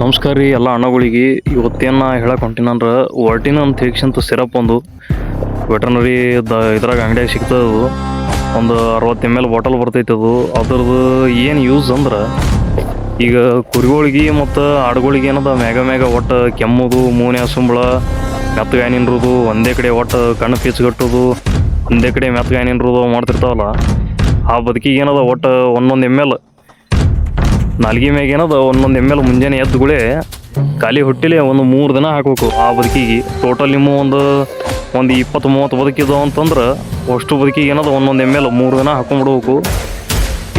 ನಮಸ್ಕಾರ ರೀ, ಎಲ್ಲ ಅಣ್ಣಗಳಿಗೆ. ಇವತ್ತೇನು ಹೇಳಕ್ಕೆ ಹೊಂಟಿನಂದ್ರೆ ವರ್ಟಿನ ಅಂತ ಸಿರಪ್ ಒಂದು. ವೆಟರ್ನರಿ ದ ಇದ್ರಾಗ ಅಂಗಡಿಯಾಗ ಸಿಗ್ತದೆ ಅದು. ಒಂದು ಅರವತ್ತು ಎಂ ಎಲ್ ಬಾಟಲ್ ಬರ್ತೈತೆ ಅದು. ಅದ್ರದ್ದು ಏನು ಯೂಸ್ ಅಂದ್ರೆ, ಈಗ ಕುರಿಗಳಿಗೆ ಮತ್ತು ಆಡುಗಳಿಗೆ ಏನದ ಮ್ಯಾಗ ಮ್ಯಾಗ ಒಟ್ಟು ಕೆಮ್ಮುದು ಮೂನೆ ಸುಂಬಳ ಮೆತ್ತಗಾಯಿ ಒಂದೇ ಕಡೆ ಒಟ್ಟು ಕಣ್ಣು ಪೀಚ್ಗಟ್ಟೋದು, ಒಂದೇ ಕಡೆ ಮೆತ್ತಗಾಯಿ ನಿಂದ್ರದು ಮಾಡ್ತಿರ್ತಾವಲ್ಲ, ಆ ಬದುಕಿಗೆ ಏನದ ಒಟ್ಟು ಒಂದೊಂದು ಎಂ ಎಲ್ ನಾಲ್ಗೆ ಮ್ಯಾಗ ಏನದ, ಒಂದೊಂದು ಎಂ ಎಲ್ ಮುಂಜಾನೆ ಎದ್ದುಗಳೇ ಖಾಲಿ ಹೊಟ್ಟಿಲೆ ಒಂದು ಮೂರು ದಿನ ಹಾಕಬೇಕು ಆ ಬದುಕಿಗೆ. ಟೋಟಲ್ ನಿಮ್ಮ ಒಂದು ಒಂದು ಇಪ್ಪತ್ತು ಮೂವತ್ತು ಬದುಕಿದ್ದು ಅಂತಂದ್ರೆ ಅಷ್ಟು ಬದುಕಿಗೆ ಏನದ, ಒಂದೊಂದು ಎಂ ಎಲ್ ಮೂರು ದಿನ ಹಾಕೊಂಡ್ಬಿಡ್ಬೇಕು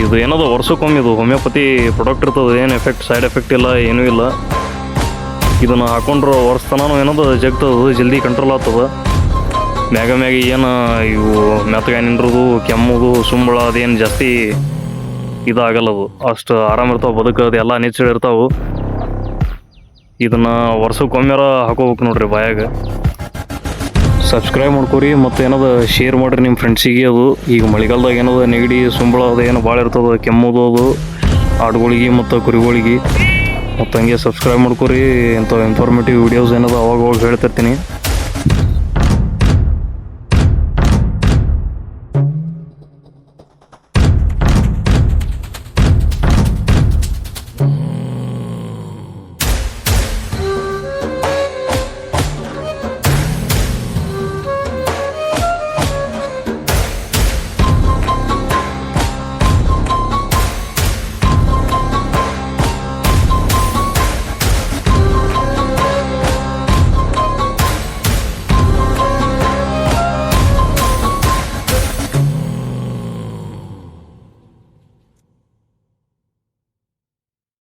ಇದು ಏನದ, ವರ್ಷಕ್ಕೊಮ್ಮೆ ಇದು ಹೋಮಿಯೋಪತಿ ಪ್ರಾಡಕ್ಟ್ ಇರ್ತದೆ, ಏನು ಎಫೆಕ್ಟ್ ಸೈಡ್ ಎಫೆಕ್ಟ್ ಇಲ್ಲ, ಏನೂ ಇಲ್ಲ. ಇದನ್ನು ಹಾಕೊಂಡ್ರೆ ವರ್ಷತನೂ ಏನದ, ಜಗ್ತದ, ಜಲ್ದಿ ಕಂಟ್ರೋಲ್ ಆಗ್ತದ. ಮ್ಯಾಗ ಮ್ಯಾಗ ಏನು ಇವು ಮೆತ್ತಗ ನಿಂದ್ರದು ಕೆಮ್ಮುದು, ಸುಂಬಳ ಅದೇನು ಜಾಸ್ತಿ ಇದಾಗಲ್ಲ ಅದು ಅಷ್ಟು ಆರಾಮ ಇರ್ತಾವೆ, ಬದುಕೋದು ಎಲ್ಲ ಇರ್ತಾವೆ. ಇದನ್ನು ವರ್ಷಕ್ಕೊಮ್ಮೆರ ಹಾಕೋಬೇಕು ನೋಡ್ರಿ ಬಾಯಾಗ. ಸಬ್ಸ್ಕ್ರೈಬ್ ಮಾಡ್ಕೊರಿ, ಮತ್ತು ಏನದ ಶೇರ್ ಮಾಡಿರಿ ನಿಮ್ಮ ಫ್ರೆಂಡ್ಸಿಗೆ ಅದು. ಈಗ ಮಳೆಗಾಲದಾಗ ಏನದ, ನೆಗಡಿ, ಸುಂಬಳ ಅದು ಏನು ಭಾಳ ಇರ್ತದೆ, ಕೆಮ್ಮೋದು ಅದು. ಆಡುಗಳಿಗೆ ಮತ್ತು ಕುರಿಗಳಿಗೆ. ಮತ್ತು ಹಂಗೆ ಸಬ್ಸ್ಕ್ರೈಬ್ ಮಾಡ್ಕೊರಿ ಇಂಥ ಇನ್ಫಾರ್ಮೇಟಿವ್ ವೀಡಿಯೋಸ್ ಏನದ ಅವಾಗ ಅವಾಗ ಹೇಳ್ತಿರ್ತೀನಿ.